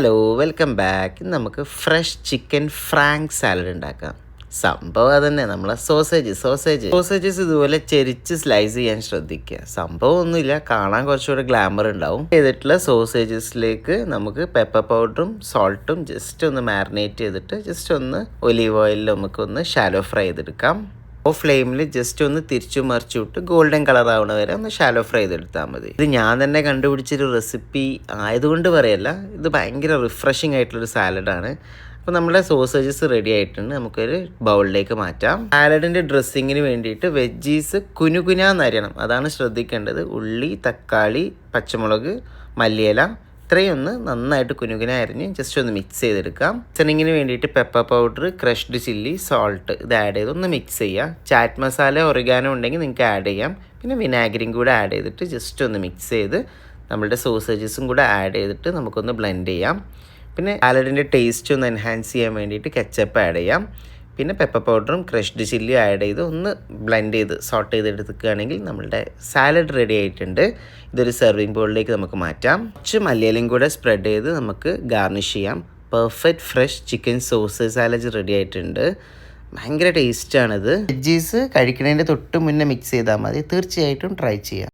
Hello welcome back നമുക്ക് fresh chicken frank salad ഉണ്ടാക്കാം. സംഭവം അതന്നെ നമ്മളെ സോസേജ് സോസേജ് സോസേജസ് ഇതുപോലെ ചെരിച്ച് സ്ലൈസ് ചെയ്യാൻ ശ്രദ്ധിക്കുക. സംഭവം ഒന്നുമില്ല കാണാൻ കുറച്ചുകൂടെ ഗ്ലാമർ ഉണ്ടാവും. ചെയ്തിട്ടുള്ള സോസേജസിലേക്ക് നമുക്ക് പെപ്പർ പൗഡറും സോൾട്ടും ജസ്റ്റ് ഒന്ന് മാരിനേറ്റ് ചെയ്തിട്ട് ജസ്റ്റ് ഒന്ന് ഒലീവ് ഓയിലിൽ നമുക്കൊന്ന് ഷാലോ ഫ്രൈ ചെയ്തെടുക്കാം. ഓ ഫ്ലെയിമിൽ ജസ്റ്റ് ഒന്ന് തിരിച്ചു മറിച്ചു വിട്ട് ഗോൾഡൻ കളർ ആവണ വരെ ഒന്ന് ഷാലോ ഫ്രൈ ചെയ്തെടുത്താൽ മതി. ഇത് ഞാൻ തന്നെ കണ്ടുപിടിച്ചൊരു റെസിപ്പി ആയതുകൊണ്ട് പറയല്ല. ഇത് ഭയങ്കര റിഫ്രഷിംഗ് ആയിട്ടുള്ളൊരു സാലഡാണ് അപ്പോൾ നമ്മുടെ സോസേജസ് റെഡി ആയിട്ടുണ്ട്. നമുക്കൊരു ബൗളിലേക്ക് മാറ്റാം. സാലഡിന്റെ ഡ്രസ്സിങ്ങിന് വേണ്ടിയിട്ട് വെജ്ജീസ് കുനുകുനാന്നരിയണം. അതാണ് ശ്രദ്ധിക്കേണ്ടത്. ഉള്ളി തക്കാളി പച്ചമുളക് മല്ലിയില ഇത്രയും ഒന്ന് നന്നായിട്ട് കുനുകുന അരിഞ്ഞ് ജസ്റ്റ് ഒന്ന് മിക്സ് ചെയ്തെടുക്കാം. ചെന്നിങ്ങിന് വേണ്ടിയിട്ട് pepper powder crushed chilli salt ഇത് ആഡ് ചെയ്ത് ഒന്ന് മിക്സ് ചെയ്യുക ചാറ്റ് മസാല ഒറിഗാനോ ഉണ്ടെങ്കിൽ നിങ്ങൾക്ക് ആഡ് ചെയ്യാം. പിന്നെ വിനാഗിരിയും കൂടെ ആഡ് ചെയ്തിട്ട് ജസ്റ്റ് ഒന്ന് മിക്സ് ചെയ്ത് നമ്മളുടെ സോസേജസും കൂടെ ആഡ് ചെയ്തിട്ട് നമുക്കൊന്ന് ബ്ലെൻഡ് ചെയ്യാം. പിന്നെ സാലഡിന്റെ ടേസ്റ്റ് ഒന്ന് എൻഹാൻസ് ചെയ്യാൻ വേണ്ടിയിട്ട് കെച്ചപ്പ് ആഡ് ചെയ്യാം. പിന്നെ പെപ്പർ പൗഡറും ക്രഷ്ഡ് ചില്ലി ആഡ് ചെയ്ത് ഒന്ന് ബ്ലെൻഡ് ചെയ്ത് സോട്ട് ചെയ്തെടുക്കുകയാണെങ്കിൽ നമ്മളുടെ സാലഡ് റെഡി ആയിട്ടുണ്ട്. ഇതൊരു സെർവിങ് ബോളിലേക്ക് നമുക്ക് മാറ്റാം. കുറച്ച് മല്ലിയിലും കൂടെ സ്പ്രെഡ് ചെയ്ത് നമുക്ക് ഗാർണിഷ് ചെയ്യാം. Perfect fresh chicken sauce salad ready ആയിട്ടുണ്ട്. ഭയങ്കര ടേസ്റ്റാണിത് വെജീസ് കഴിക്കുന്നതിന്റെ തൊട്ട് മുന്നേ മിക്സ് ചെയ്താൽ മതി. തീർച്ചയായിട്ടും ട്രൈ ചെയ്യാം.